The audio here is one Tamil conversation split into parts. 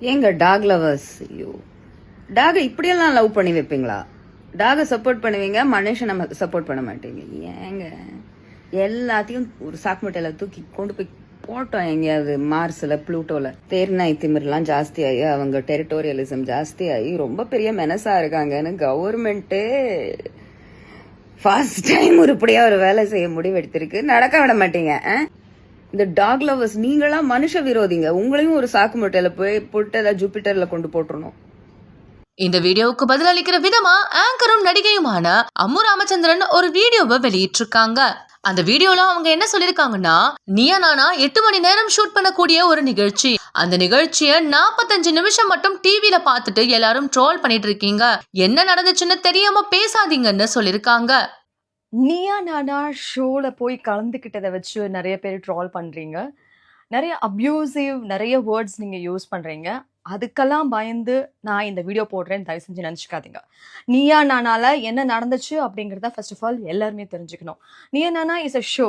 ஏங்க டாக் லவர்ஸ் ஐயோ. டாகை இப்படியெல்லாம் லவ் பண்ணி வைப்பீங்களா? டாகை சப்போர்ட் பண்ணுவீங்க மனுஷன் நம்ம சப்போர்ட் பண்ண மாட்டீங்க. ஏங்க. எல்லாத்தையும் ஒரு சாக்கு மூட்டையில தூக்கி கொண்டு போய் போட்டோம் எங்கேயாவது மார்ஸில் ப்ளூட்டோவில் தேர்நாய் திமிர்லாம் ஜாஸ்தியாகி அவங்க டெரிட்டோரியலிசம் ஜாஸ்தியாகி ரொம்ப பெரிய மெனசாக இருக்காங்கன்னு கவர்மெண்ட்டு ஃபர்ஸ்ட் டைம் உருப்படியாக ஒரு வேலை செய்ய முடிவெடுத்திருக்கு நடக்க விட மாட்டீங்க ஆ? இந்த டாக் லவர்ஸ் நீங்களா மனுஷ விரோதிங்க. உங்களையும் ஒரு சாக்கு மூட்டையில போய் போட்டு ஏதாவது ஜூபிட்டர்ல கொண்டு போட்டுருணும் இந்த வீடியோவுக்கு பதிலளிக்கிற விதமா ஆங்கரும் நடிகையுமான அம்மு ராமச்சந்திரன் ஒரு வீடியோவை வெளியிட்டிருக்காங்க. அந்த வீடியோல அவங்க என்ன சொல்லிருக்காங்கன்னா நீயா நானா எட்டு மணி நேரம் ஷூட் பண்ணக்கூடிய ஒரு நிகழ்ச்சி. அந்த நிகழ்ச்சிய 45 நிமிஷம் மட்டும் டிவில பார்த்துட்டு எல்லாரும் ட்ரோல் பண்ணிட்டு இருக்கீங்க. என்ன நடந்துச்சுன்னு தெரியாம பேசாதீங்கன்னு சொல்லிருக்காங்க நீயா நானா ஷோவில் போய் கலந்துக்கிட்டதை வச்சு நிறைய பேர் ட்ரால் பண்ணுறீங்க நிறைய அப்யூசிவ் நிறைய வேர்ட்ஸ் நீங்கள் யூஸ் பண்ணுறீங்க அதுக்கெல்லாம் பயந்து நான் இந்த வீடியோ போடுறேன்னு தயவு செஞ்சு நினச்சிக்காதீங்க. நீயா நானால என்ன நடந்துச்சு அப்படிங்கிறத ஃபர்ஸ்ட் ஆஃப் ஆல் எல்லாருமே தெரிஞ்சுக்கணும். Neeya Naana is a show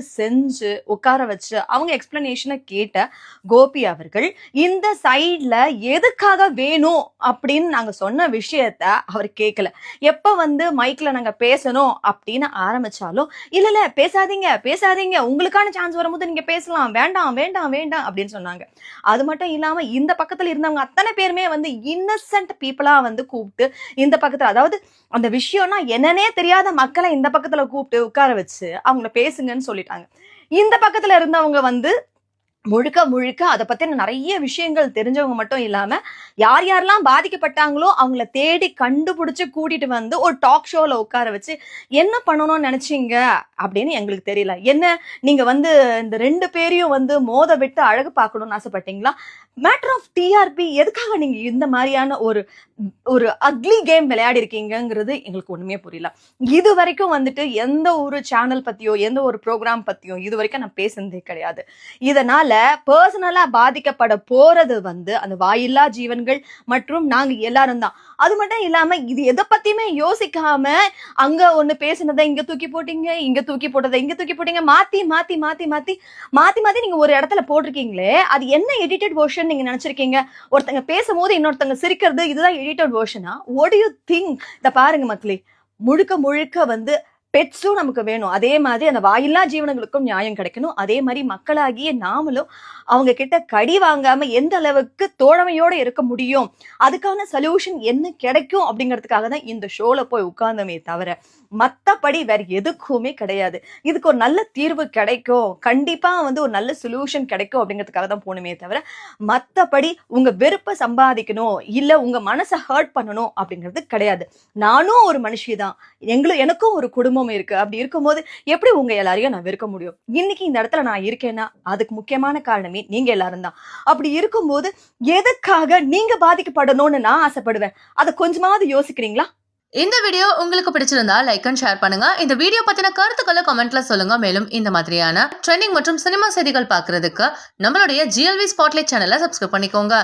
செஞ்சு உட்கார வச்சு அவங்க எக்ஸ்பிளனேஷனை கேட்ட கோபி அவர்கள் இந்த சைடில் எதுக்காக வேணும் அப்படின்னு நாங்கள் சொன்ன விஷயத்த அவர் கேட்கல எப்போ வந்து மைக்கில் நாங்கள் பேசணும் அப்படின்னு ஆரம்பித்தாலும் இல்ல இல்ல பேசாதீங்க பேசாதீங்க உங்களுக்கான சான்ஸ் வரும்போது நீங்க பேசலாம் வேண்டாம் வேண்டாம் வேண்டாம் அப்படின்னு சொன்னாங்க. அது மட்டும் இல்லாம இந்த பக்கத்துல இருந்தவங்க அத்தனை பேருமே வந்து இன்னசென்ட் பீப்புளா வந்து கூப்பிட்டு இந்த பக்கத்துல அதாவது அந்த விஷயம்னா என்னன்னே தெரியாத மக்களை இந்த பக்கத்துல கூப்பிட்டு உட்கார வச்சு அவங்கள பேசுங்கன்னு சொல்லிட்டு இருக்காங்க இந்த பக்கத்துல இருந்தவங்க வந்து முழுக்க முழுக்க அதை பத்தின நிறைய விஷயங்கள் தெரிஞ்சவங்க மட்டும் இல்லாம யார் யாரெல்லாம் பாதிக்கப்பட்டாங்களோ அவங்கள தேடி கண்டுபிடிச்சு கூட்டிட்டு வந்து ஒரு டாக் ஷோல உட்கார வச்சு என்ன பண்ணணும்னு நினைச்சீங்க? அப்படின்னு எங்களுக்கு தெரியல. என்ன நீங்க வந்து இந்த ரெண்டு பேரையும் வந்து மோத விட்டு அழகு பார்க்கணும்னு ஆசைப்பட்டீங்களா? மேட்ரு ஆஃப் டிஆர்பி எதுக்காக நீங்க இந்த மாதிரியான ஒரு ஒரு அக்லி கேம் விளையாடி இருக்கீங்கங்கிறது எங்களுக்கு ஒண்ணுமே புரியல. இது வரைக்கும் வந்துட்டு எந்த ஒரு சேனல் பத்தியோ எந்த ஒரு ப்ரோக்ராம் பத்தியோ இது வரைக்கும் நான் பேசுனதே கிடையாது. இதனால பர்சனலா பாதிக்கப்பட போறது வந்து அந்த வாயில்லா ஜீவன்கள் மற்றும் நாங்க எல்லாரும் தான். அது மட்டும் இல்லாம இது எதை பத்தியுமே யோசிக்காம அங்க ஒன்று பேசுனதை இங்க தூக்கி போட்டீங்க இங்க தூக்கி போட்டதை இங்க தூக்கி போட்டீங்க மாத்தி மாத்தி மாத்தி மாத்தி மாத்தி மாத்தி நீங்க ஒரு இடத்துல போட்டிருக்கீங்களே அது என்ன எடிட்டட் வெர்ஷன் நீங்க நினைச்சிருக்கீங்க. ஒருத்தங்க பேசும்போது இன்னொருத்தங்க சிரிக்கிறது இதுதான் எடிட்டட் வேர்ஷனா ஒட் யூ திங்க் இத பாருங்க மக்களே. முழுக்க முழுக்க வந்து பெட்ஸும் நமக்கு வேணும். அதே மாதிரி அந்த வாயில்லா ஜீவனங்களுக்கும் நியாயம் கிடைக்கணும். அதே மாதிரி மக்களாகிய நாமளும் அவங்க கிட்ட கடி வாங்காம எந்த அளவுக்கு தோழமையோட இருக்க முடியும்? அதுக்கான சொல்யூஷன் என்ன கிடைக்கும் அப்படிங்கிறதுக்காக தான் இந்த ஷோல போய் உட்கார்ந்தமே தவிர மத்தபடி வேற எதுக்குமே கிடையாது. இதுக்கு ஒரு நல்ல தீர்வு கிடைக்கும். கண்டிப்பா வந்து ஒரு நல்ல சொல்யூஷன் கிடைக்கும் அப்படிங்கிறதுக்காக தான் போகணுமே தவிர மத்தபடி உங்க வெறுப்ப சம்பாதிக்கணும் இல்ல உங்க மனசை ஹர்ட் பண்ணணும் அப்படிங்கிறது கிடையாது. நானும் ஒரு மனுஷி தான். எங்களும் எனக்கும் ஒரு குடும்பம் இருக்கு. அப்படி இருக்கும்போது எப்படி உங்க எல்லாரையும் நான் வெறுக்க முடியும்? இன்னைக்கு இந்த இடத்துல நான் இருக்கேன்னா அதுக்கு முக்கியமான காரணமே நீங்க எல்லாரும் தான். அப்படி இருக்கும்போது எதுக்காக நீங்க பாதிக்கப்படணும்னு நான் ஆசைப்படுவேன்? அதை கொஞ்சமாவது யோசிக்கிறீங்களா? இந்த வீடியோ உங்களுக்கு பிடிச்சிருந்தா லைக் அண்ட் ஷேர் பண்ணுங்க. இந்த வீடியோ பத்தின கருத்துக்களை கமெண்ட்ல சொல்லுங்க. மேலும் இந்த மாதிரியான ட்ரெண்டிங் மற்றும் சினிமா செய்திகள் பாக்குறதுக்கு நம்மளுடைய ஜிஎல்வி ஸ்பாட்லைட் சேனலை சப்ஸ்கிரைப் பண்ணிக்கோங்க.